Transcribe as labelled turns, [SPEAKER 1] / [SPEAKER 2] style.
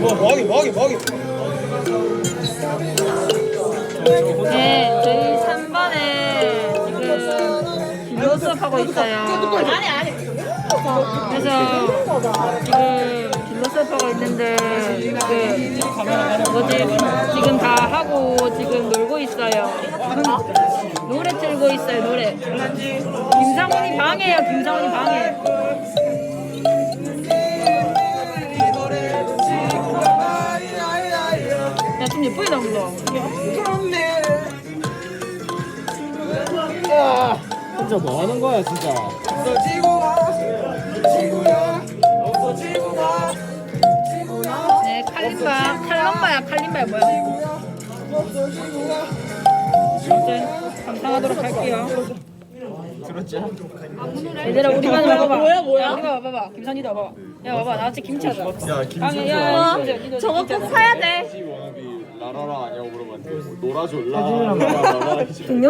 [SPEAKER 1] 뭐하게 뭐하게 네, 저희 3번에 지금 딜러스업하고 있어요.
[SPEAKER 2] 아니, 아니.
[SPEAKER 1] 그래서 지금 딜러스업하고 있는데, 그, 뭐지, 지금 다 하고 지금 놀고 있어요. 노래 틀고 있어요, 노래. 김상훈이 방해요, 김상훈이 방해. 좀 예쁘게 나온다.
[SPEAKER 3] 혼자 뭐 하는 거야 진짜
[SPEAKER 1] 네 칼림바 칼럼바야 칼림바야 뭐야? 아무튼 감상하도록 할게요. 얘들아 우리 반 와봐봐. 뭐야 뭐야? 우리 반 와봐봐. 김선이도 와봐봐. 야 와봐 나 진짜 김치 하자. 야 김선이. 야, 야, 니도
[SPEAKER 2] 저거
[SPEAKER 1] 김치
[SPEAKER 2] 꼭. 사야 돼.
[SPEAKER 3] 워너비 라라라 아니냐고 물어봤는데 뭐 놀아줄라. 라라라